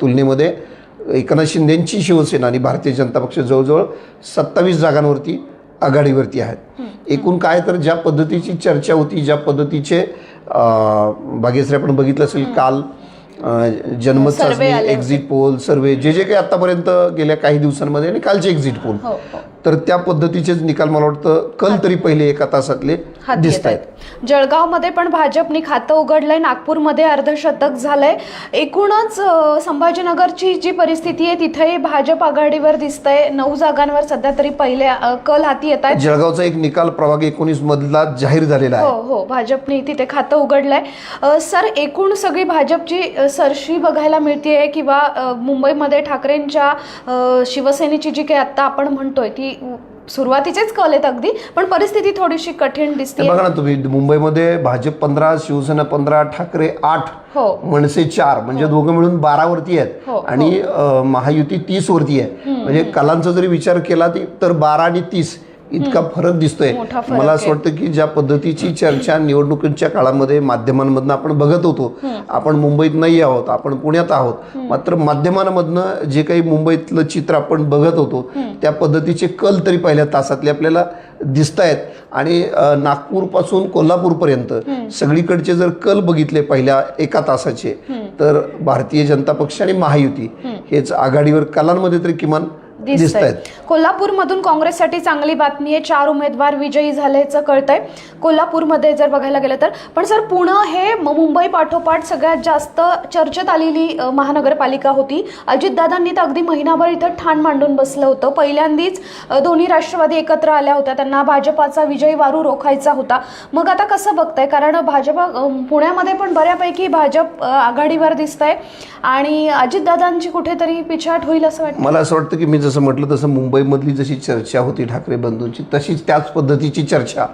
तुलनेमध्ये एकनाथ शिंदेंची शिवसेना आणि भारतीय जनता पक्ष जवळजवळ सत्तावीस जागांवरती आघाडीवरती आहेत. एकूण काय तर ज्या पद्धतीची चर्चा होती ज्या पद्धतीचे भाग्यश्री आपण बघितलं असेल काल अ, जनमत सर्वे चाचणी आले होते. एक्झिट पोल सर्वे जे जे काही आतापर्यंत गेल्या काही दिवसांमध्ये आणि कालचे एक्झिट पोल तर त्या पद्धतीचेच निकाल मला वाटतं कल तरी पहिले एका तासातले दिसत आहेत. जळगावमध्ये पण भाजपने खातं उघडलंय. नागपूरमध्ये अर्धशतक झालंय. एकूणच संभाजीनगरची जी परिस्थिती आहे तिथेही भाजप आघाडीवर दिसतंय. नऊ जागांवर सध्या तरी पहिले अं, कल हाती येत आहेत. जळगावचा एक निकाल प्रभाग एकोणीस मधला जाहीर झालेला हो आहे. हो भाजपने तिथे खातं उघडलंय. सर एकूण सगळी भाजपची सरशी बघायला मिळतेय किंवा मुंबईमध्ये ठाकरेंच्या शिवसेनेची जी काही आता आपण म्हणतोय ती सुरुवातीचेच कल आहेत अगदी पण परिस्थिती थोडीशी कठीण दिसते बघा ना तुम्ही मुंबईमध्ये भाजप पंधरा शिवसेना पंधरा ठाकरे आठ हो. मनसे चार म्हणजे दोघं मिळून बारा वरती हो, आहेत आणि अ, महायुती तीस वरती आहे. म्हणजे कलांचा जरी विचार केला तर बारा आणि तीस. इतका फरक दिसतोय. मला असं वाटतं की ज्या पद्धतीची चर्चा निवडणुकीच्या काळामध्ये माध्यमांमधनं आपण बघत होतो आपण मुंबईत नाही आहोत आपण पुण्यात आहोत मात्र माध्यमांमधनं जे काही मुंबईतलं चित्र आपण बघत होतो त्या पद्धतीचे कल तरी पहिल्या तासातले आपल्याला दिसत आहेत आणि नागपूरपासून कोल्हापूरपर्यंत सगळीकडचे जर कल बघितले पहिल्या एका तासाचे तर भारतीय जनता पक्ष आणि महायुती हेच आघाडीवर कलांमध्ये तरी किमान दिसत आहेत कोल्हापूरमधून काँग्रेससाठी चांगली बातमी आहे. चार उमेदवार विजयी झाल्याचं कळतंय. कोल्हापूरमध्ये जर बघायला गेलं तर. पण सर पुणे हे मुंबई पाठोपाठ सगळ्यात जास्त चर्चेत आलेली महानगरपालिका होती. अजितदादांनी तर अगदी महिनाभर इथं ठाण मांडून बसलं होतं. पहिल्यांदीच दोन्ही राष्ट्रवादी एकत्र आल्या होत्या. त्यांना भाजपाचा विजयी वारू रोखायचा होता. मग आता कसं बघताय? कारण भाजप पुण्यामध्ये पण बऱ्यापैकी भाजप आघाडीवर दिसतंय. आणि अजितदादांची कुठेतरी पिछाट होईल असं वाटतं? मला असं वाटतं की मी जसं म्हटलं तसं मुंबईमधली जशी चर्चा होती ठाकरे बंधूंची तशीच त्याच पद्धतीची चर्चा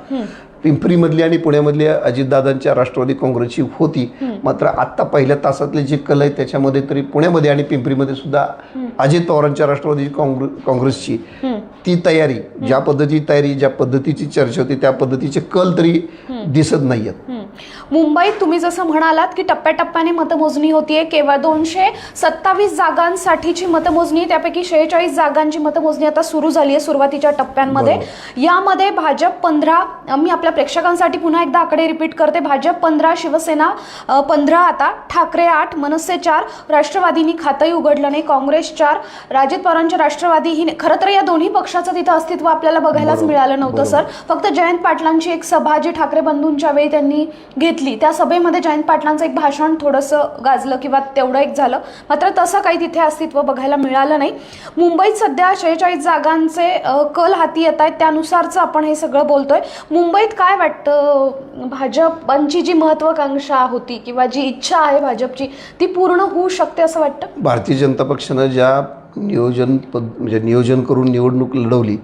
पिंपरीमधली आणि पुण्यामधली अजितदादांच्या राष्ट्रवादी काँग्रेसची होती. मात्र आत्ता पहिल्या तासातले जे कल आहे त्याच्यामध्ये तरी पुण्यामध्ये आणि पिंपरीमध्ये सुद्धा अजित पवारांच्या राष्ट्रवादी काँग्रे काँग्रेसची ती तयारी ज्या पद्धतीची तयारी ज्या पद्धतीची चर्चा होती त्या पद्धतीचे कल तरी दिसत नाहीयेत. मुंबईत तुम्ही जसं म्हणालात की टप्प्याटप्प्याने मतमोजणी होतीये केवळ दोनशे सत्तावीस जागांसाठीची मतमोजणी. त्यापैकी शेहेचाळीस जागांची मतमोजणी आता सुरू झाली आहे सुरुवातीच्या टप्प्यांमध्ये. यामध्ये भाजप पंधरा मी आपल्या प्रेक्षकांसाठी पुन्हा एकदा आकडे रिपीट करते. भाजप पंधरा शिवसेना पंधरा आता ठाकरे आठ मनसे चार राष्ट्रवादीनी खातंही उघडलं नाही काँग्रेस चार राजित पवारांच्या राष्ट्रवादी ही खरं तर या दोन्ही पक्षाचं तिथं अस्तित्व आपल्याला बघायलाच मिळालं नव्हतं सर. फक्त जयंत पाटलांची एक सभा जी ठाकरे बंधूंच्या वेळी त्यांनी घेतली त्या सभेमध्ये जयंत पाटलांचं एक भाषण थोडंसं गाजलं किंवा तेवढं एक झालं. मात्र तसं काही तिथे अस्तित्व बघायला मिळालं नाही. मुंबईत सध्या शेहेचाळीस जागांचे कल हाती येत आहेत. त्यानुसारच आपण हे सगळं बोलतोय. मुंबईत काय वाटतं? भाजपांची जी महत्वाकांक्षा होती किंवा जी इच्छा आहे भाजपची ती पूर्ण होऊ शकते असं वाटतं? भारतीय जनता पक्षानं ज्या नियोजन पद म्हणजे नियोजन करून निवडणूक लढवली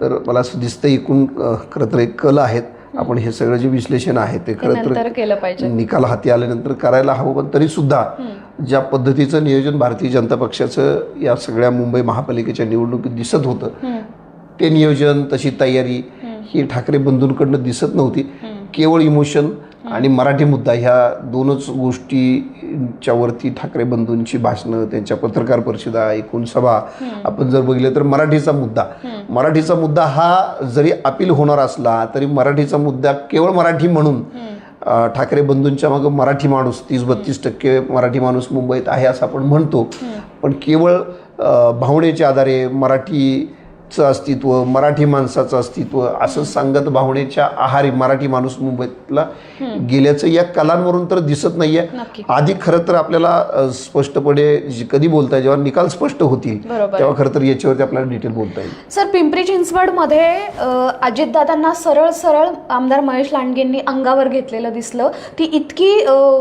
तर मला असं दिसतं एकूण खरं तर एक कल आहेत. आपण हे सगळं जे विश्लेषण आहे ते खरं तर केलं पाहिजे. निकाल हाती आल्यानंतर करायला हवं पण तरी सुद्धा ज्या पद्धतीचं नियोजन भारतीय जनता पक्षाचं या सगळ्या मुंबई महापालिकेच्या निवडणुकीत दिसत होतं ते नियोजन तशी तयारी ही ठाकरे बंधूंकडनं दिसत नव्हती. केवळ इमोशन आणि मराठी मुद्दा ह्या दोनच गोष्टीच्या वरती ठाकरे बंधूंची भाषणं त्यांच्या पत्रकार परिषदा एकूण सभा आपण जर बघितलं तर मराठीचा मुद्दा. मराठीचा मुद्दा हा जरी अपील होणार असला तरी मराठीचा मुद्दा केवळ मराठी म्हणून ठाकरे बंधूंच्या मागं मराठी माणूस तीस बत्तीस टक्के मराठी माणूस मुंबईत आहे असं आपण म्हणतो. पण केवळ भावनेच्या आधारे मराठीचं अस्तित्व मराठी माणसाचं अस्तित्व असं सांगत भावनेच्या आहारी मराठी माणूस मुंबईतला गेल्याचं या कलांवरून तर दिसत नाहीये. आधी खरं तर आपल्याला स्पष्टपणे जी- कधी बोलता येईल जेव्हा निकाल स्पष्ट होतील. तेव्हा खरं तर याच्यावरती आपल्याला डिटेल बोलता येईल. सर पिंपरी चिंचवडमध्ये अजितदादांना सरळ सरळ आमदार महेश लांडगेंनी अंगावर घेतलेलं दिसलं. ती इतकी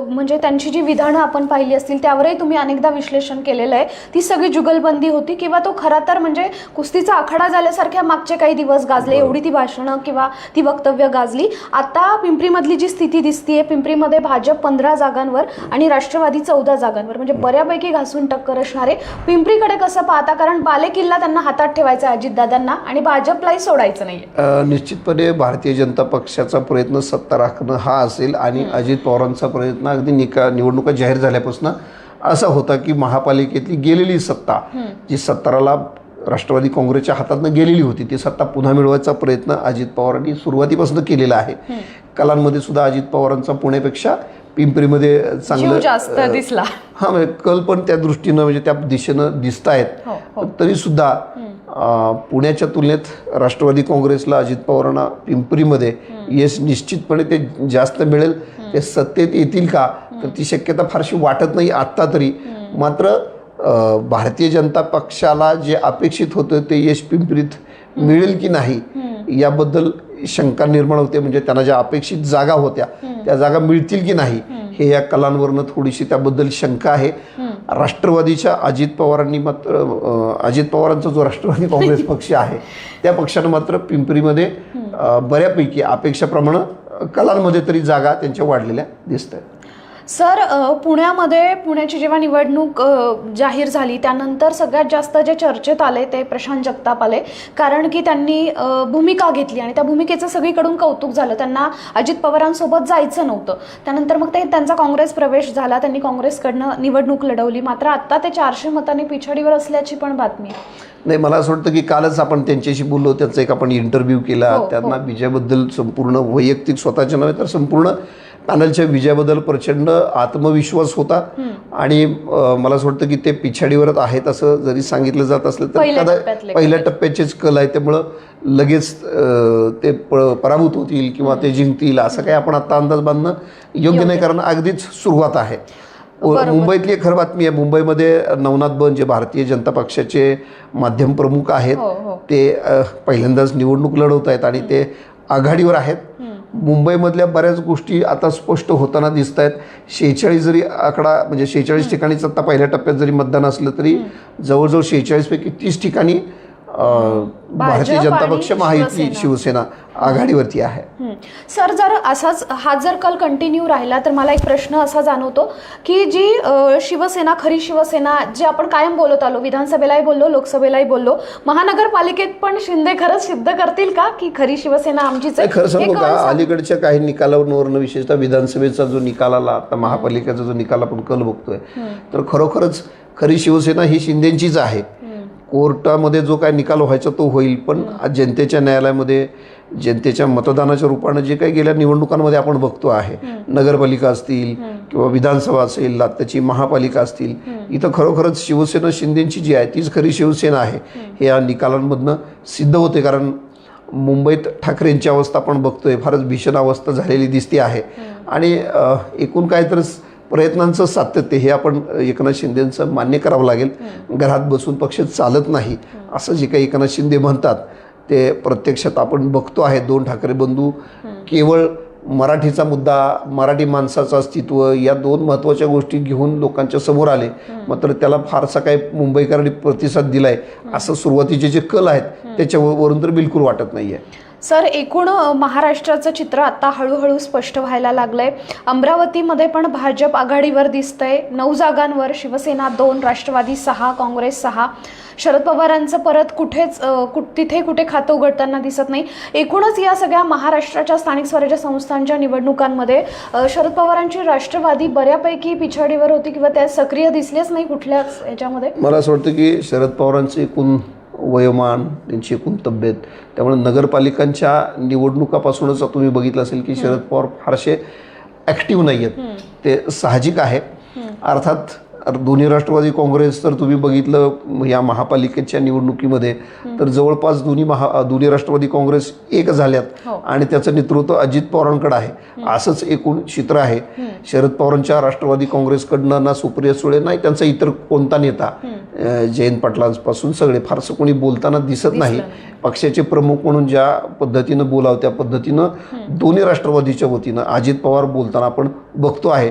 म्हणजे त्यांची जी विधानं आपण पाहिली असतील त्यावरही तुम्ही अनेकदा विश्लेषण केलेलं आहे. ती सगळी जुगलबंदी होती किंवा तो खरा तर म्हणजे कुस्तीचा आखाडा झाल्यासारख्या मागचे काही दिवस गाजले एवढी ती भाषणं किंवा ती वक्तव्य गाजली. आता पिंपरीमधली जी स्थिती दिसतीये पिंपरीमध्ये भाजप पंधरा जागांवर आणि राष्ट्रवादी चौदा जागांवर. म्हणजे बऱ्यापैकी घासून टक्कर असणारे. पिंपरीकडे कसं पाहता कारण बालेकिल्ला त्यांना हातात ठेवायचा आहे अजितदादांना आणि भाजपलाही सोडायचं नाही निश्चितपणे भारतीय जनता पक्षाचा प्रयत्न सत्ता राखणं हा असेल आणि अजित पवारांचा प्रयत्न अगदी निका निवडणुका जाहीर झाल्यापासून असा होता की महापालिकेतली गेलेली सत्ता जी सत्ताराला राष्ट्रवादी काँग्रेसच्या हातातनं गेलेली होती. ती सत्ता पुन्हा मिळवायचा प्रयत्न अजित पवारांनी सुरुवातीपासून केलेला आहे. कलांमध्ये सुद्धा अजित पवारांचा पुण्यापेक्षा पिंपरीमध्ये चांगलं जास्त दिसला. हा म्हणजे कल पण त्या दृष्टीनं म्हणजे त्या दिशेनं दिसत आहेत. हो हो. तरी सुद्धा पुण्याच्या तुलनेत राष्ट्रवादी काँग्रेसला अजित पवारांना पिंपरीमध्ये यश निश्चितपणे ते जास्त मिळेल. ते सत्तेत येतील का? तर ती शक्यता फारशी वाटत नाही आत्ता तरी. मात्र भारतीय जनता पक्षाला जे अपेक्षित होतं ते यश पिंपरीत मिळेल की नाही याबद्दल शंका निर्माण होते. म्हणजे त्यांना ज्या अपेक्षित जागा होत्या त्या जागा मिळतील की नाही हे या कलांवरनं थोडीशी त्याबद्दल शंका आहे. राष्ट्रवादीच्या अजित पवारांनी मात्र अजित पवारांचा जो राष्ट्रवादी काँग्रेस पक्ष आहे त्या पक्षानं मात्र पिंपरीमध्ये बऱ्यापैकी अपेक्षाप्रमाणे कलांमध्ये तरी जागा त्यांच्या वाढलेल्या दिसत आहेत सर पुण्यामध्ये पुण्याची जेव्हा निवडणूक जाहीर झाली त्यानंतर सगळ्यात जास्त जे चर्चेत आले ते प्रशांत जगताप आले. कारण की त्यांनी भूमिका घेतली आणि त्या भूमिकेचं सगळीकडून कौतुक झालं. त्यांना अजित पवारांसोबत जायचं नव्हतं. त्यानंतर मग ते त्यांचा काँग्रेस प्रवेश झाला. त्यांनी काँग्रेसकडनं निवडणूक लढवली. मात्र आता ते चारशे मतांनी पिछाडीवर असल्याची पण बातमी नाही मला असं वाटतं की कालच आपण त्यांच्याशी बोललो. त्यांचा एक आपण इंटरव्ह्यू केला. हो, हो. त्यांना विजयाबद्दल संपूर्ण वैयक्तिक स्वतःच्या नव्हे तर संपूर्ण पॅनलच्या विजयाबद्दल प्रचंड आत्मविश्वास होता. आणि मला असं वाटतं की ते पिछाडीवरच आहेत असं जरी सांगितलं जात असलं तर पहिल्या कदा- पहिल्या टप्प्याचेच कल आहे त्यामुळं लगेच ते पराभूत होतील किंवा ते जिंकतील असं काही आपण आता अंदाज बांधणं योग्य नाही कारण अगदीच सुरुवात आहे. मुंबईतली खरं बातमी आहे मुंबईमध्ये नवनाथ बन जे भारतीय जनता पक्षाचे माध्यम प्रमुख आहेत हो हो. ते पहिल्यांदाच निवडणूक लढवत आहेत आणि ते आघाडीवर आहेत. मुंबईमधल्या बऱ्याच गोष्टी आता स्पष्ट होताना दिसत आहेत शेहेचाळीस जरी आकडा म्हणजे शेहेचाळीस ठिकाणीच आता पहिल्या टप्प्यात जरी मतदान असलं तरी जवळजवळ शेहेचाळीस पैकी तीस ठिकाणी भारतीय जनता पक्ष महायुती शिवसेना. आघाडीवरती आहे. सर जर असाच हा जर कल कंटिन्यू राहिला तर मला एक प्रश्न असा जाणवतो की जी शिवसेना खरी शिवसेना जे आपण कायम बोलत आलो विधानसभेलाही बोललो लोकसभेलाही बोललो महानगरपालिकेत पण शिंदे खरंच सिद्ध करतील का की खरी शिवसेना आमचीच खरं सांगू का? अलीकडच्या काही निकालावरनं विशेषतः विधानसभेचा जो निकाल आला आता महापालिकेचा जो निकाल आपण कल बघतोय तर खरोखरच खरी शिवसेना ही शिंदेचीच आहे. कोर्टामध्ये जो काय निकाल व्हायचा तो होईल पण आज जनतेच्या न्यायालयामध्ये जनतेच्या मतदानाच्या रूपानं जे काही गेल्या निवडणुकांमध्ये आपण बघतो आहे नगरपालिका असतील किंवा विधानसभा असेल आत्ताची महापालिका असतील इथं खरोखरच शिवसेना शिंदेची जी आहे तीच खरी शिवसेना आहे हे या निकालांमधनं सिद्ध होते. कारण मुंबईत ठाकरेंची अवस्था आपण बघतोय फारच भीषण अवस्था झालेली दिसते आहे. आणि एकूण काय तर प्रयत्नांचं सातत्य हे आपण एकनाथ शिंदेचं मान्य करावं लागेल. घरात बसून पक्ष चालत नाही. असं जे काही एकनाथ शिंदे म्हणतात ते प्रत्यक्षात आपण बघतो आहे. दोन ठाकरे बंधू केवळ मराठीचा मुद्दा मराठी माणसाचं अस्तित्व या दोन महत्त्वाच्या गोष्टी घेऊन लोकांच्या समोर आले. मात्र त्याला फारसा काही मुंबईकरांनी प्रतिसाद दिलाय. असं सुरुवातीचे जे कल आहेत त्याच्यावरून तर बिलकुल वाटत नाहीये. सर एकूण महाराष्ट्राचं चित्र आता हळूहळू स्पष्ट व्हायला लागलंय. अमरावतीमध्ये पण भाजप आघाडीवर दिसतंय. नऊ जागांवर शिवसेना दोन राष्ट्रवादी सहा काँग्रेस सहा. शरद पवारांचं परत कुठेच कुठ तिथे कुठे खातं उघडताना दिसत नाही. एकूणच या सगळ्या महाराष्ट्राच्या स्थानिक स्वराज्य संस्थांच्या निवडणुकांमध्ये शरद पवारांची राष्ट्रवादी बऱ्यापैकी पिछाडीवर होती किंवा त्या सक्रिय दिसलेच नाही कुठल्याच याच्यामध्ये? मला असं वाटतं की शरद पवारांची एकूण वयोमान त्यांची एकूण तब्येत. त्यामुळे नगरपालिकांच्या निवडणुकापासूनच तुम्ही बघितलं असेल की शरद पवार फारसे ॲक्टिव्ह नाही आहेत ते साहजिक आहे. अर्थात दोन्ही राष्ट्रवादी काँग्रेस तर तुम्ही बघितलं या महापालिकेच्या निवडणुकीमध्ये तर जवळपास दोन्ही महा दोन्ही राष्ट्रवादी काँग्रेस एक झाल्यात हो. आणि त्याचं नेतृत्व अजित पवारांकडे आहे. असंच एकूण चित्र आहे. शरद पवारांच्या राष्ट्रवादी काँग्रेसकडनं ना सुप्रिया सुळे नाही त्यांचा इतर कोणता नेता जयंत पाटलांपासून सगळे. फारसं कोणी बोलताना दिसत नाही. पक्षाचे प्रमुख म्हणून ज्या पद्धतीनं बोलावं त्या पद्धतीनं दोन्ही राष्ट्रवादीच्या वतीनं अजित पवार बोलताना आपण बघतो आहे.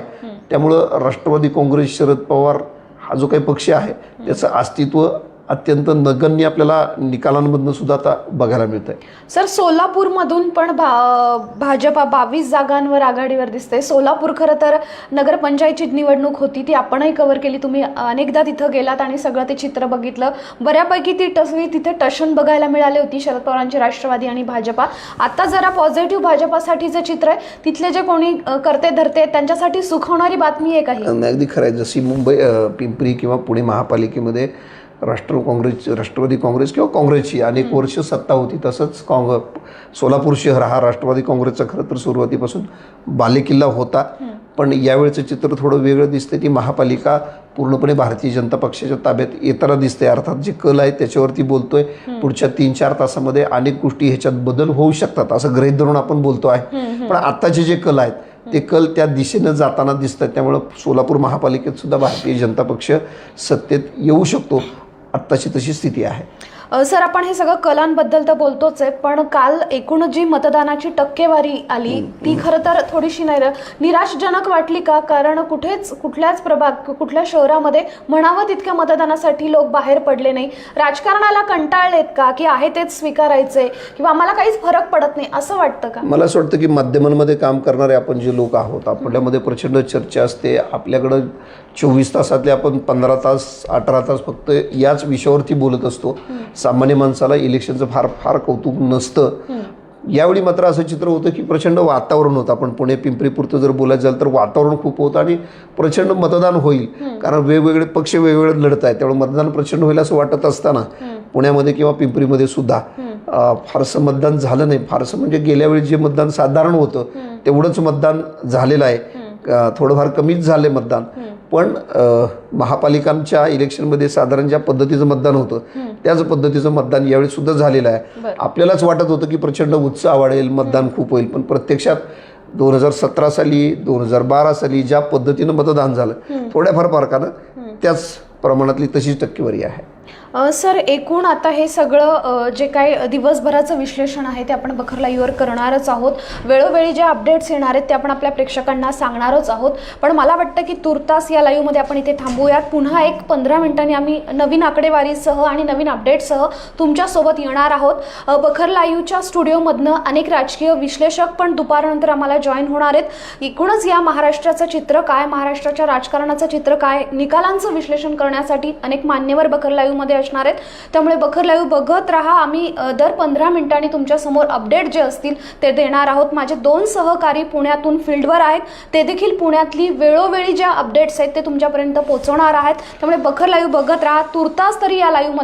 त्यामुळं राष्ट्रवादी काँग्रेस शरद पवार हा जो काही पक्ष आहे त्याचं अस्तित्व अत्यंत नगण्य आपल्याला निकालांमधनं सुद्धा आता बघायला मिळत आहे सर सोलापूरमधून पण भा भाजपा बावीस जागांवर आघाडीवर दिसते सोलापूर खरं तर नगरपंचायतची निवडणूक होती ती आपणही कव्हर केली. तुम्ही अनेकदा तिथं गेलात आणि सगळं ते चित्र बघितलं. बऱ्यापैकी ती तसवी तिथे टशन बघायला मिळाली होती शरद पवारांची राष्ट्रवादी आणि भाजपा. आता जरा पॉझिटिव्ह भाजपासाठीचं चित्र आहे तिथले जे कोणी करते धरते त्यांच्यासाठी सुखवणारी बातमी आहे. काही आणि अगदी खरं आहे. जशी मुंबई पिंपरी किंवा पुणे महापालिकेमध्ये राष्ट्र काँग्रेस राष्ट्रवादी काँग्रेस किंवा काँग्रेसची अनेक वर्ष सत्ता होती. तसंच काँग सोलापूर शहर हा राष्ट्रवादी काँग्रेसचा खरं तर सुरुवातीपासून बालेकिल्ला होता. पण यावेळचं चित्र थोडं वेगळं दिसतंय. ती महापालिका पूर्णपणे भारतीय जनता पक्षाच्या ताब्यात येताना दिसते अर्थात जे कल आहे त्याच्यावरती बोलतोय. पुढच्या तीन चार तासामध्ये अनेक गोष्टी ह्याच्यात बदल होऊ शकतात असं गृहीत धरून आपण बोलतो आहे. पण आत्ताचे जे कल आहेत ते कल त्या दिशेनं जाताना दिसतात. त्यामुळं सोलापूर महापालिकेत सुद्धा भारतीय जनता पक्ष सत्तेत येऊ शकतो. आत्ताची तशी स्थिती आहे. सर आपण हे सगळं कलांबद्दल तर बोलतोच आहे पण काल एकूण जी मतदानाची टक्केवारी आली ती खरं तर थोडीशी नाही निराशजनक वाटली का? कारण कुठेच कुठल्याच प्रभाग कुठल्या शहरामध्ये म्हणावं तितक्या मतदानासाठी लोक बाहेर पडले नाही. राजकारणाला कंटाळलेत का? की आहे तेच स्वीकारायचे किंवा आम्हाला काहीच फरक पडत नाही असं वाटतं का? मला असं वाटतं की माध्यमांमध्ये काम करणारे आपण जे लोक आहोत आपल्यामध्ये प्रचंड चर्चा असते. आपल्याकडं चोवीस तासातले आपण पंधरा तास अठरा तास फक्त याच विषयावरती बोलत असतो. सामान्य माणसाला इलेक्शनचं फार फार कौतुक नसतं. यावेळी मात्र असं चित्र होतं की प्रचंड वातावरण होतं. आपण पुणे पिंपरीपुरतं जर बोलायचं झालं तर वातावरण खूप होतं आणि प्रचंड मतदान होईल. कारण वेगवेगळे पक्ष वेगवेगळे लढत आहेत. त्यामुळे मतदान प्रचंड होईल असं वाटत असताना पुण्यामध्ये किंवा पिंपरीमध्ये सुद्धा फारसं मतदान झालं नाही. फारसं म्हणजे गेल्या वेळी जे मतदान साधारण होतं तेवढंच मतदान झालेलं आहे. थोडंफार कमीच झाले मतदान. पण महापालिकांच्या इलेक्शनमध्ये साधारण ज्या पद्धतीचं मतदान होतं त्याच पद्धतीचं मतदान यावेळी सुद्धा झालेलं आहे. आपल्यालाच वाटत होतं की प्रचंड उत्साह वाढेल मतदान खूप होईल पण प्रत्यक्षात दोन हजार सतरा साली दोन हजार बारा साली ज्या पद्धतीनं मतदान झालं थोड्याफार फरकानं त्याच प्रमाणातली तशीच टक्केवारी आहे. सर एकूण आता हे सगळं जे काय दिवसभराचं विश्लेषण आहे ते आपण बखर लाईव्हवर करणारच आहोत. वेळोवेळी जे अपडेट्स येणार आहेत ते आपण आपल्या प्रेक्षकांना सांगणारच आहोत. पण मला वाटतं की तुर्तास या लाईव्हमध्ये आपण इथे थांबूयात. पुन्हा एक पंधरा मिनिटांनी आम्ही नवीन आकडेवारीसह आणि नवीन अपडेट्ससह तुमच्यासोबत येणार आहोत. बखर लाईव्हच्या स्टुडिओमधनं अनेक राजकीय विश्लेषक पण दुपारनंतर आम्हाला जॉईन होणार आहेत. एकूणच या महाराष्ट्राचं चित्र काय महाराष्ट्राच्या राजकारणाचं चित्र काय निकालांचं विश्लेषण करण्यासाठी अनेक मान्यवर बखर लाईव्हमध्ये असणार आहेत. त्यामुळे बखर लाईव्ह बघत राहा. आम्ही दर पंधरा मिनिटांनी तुमच्यासमोर अपडेट जे असतील ते देणार आहोत. माझे दोन सहकारी पुण्यातून फील्डवर आहेत. ते देखील पुण्यातली वेळोवेळी ज्या अपडेट्स आहेत ते तुमच्यापर्यंत पोहोचवणार आहेत. त्यामुळे बखर लाईव्ह बघत राहा. तुर्तास तरी या लाईव्हमध्ये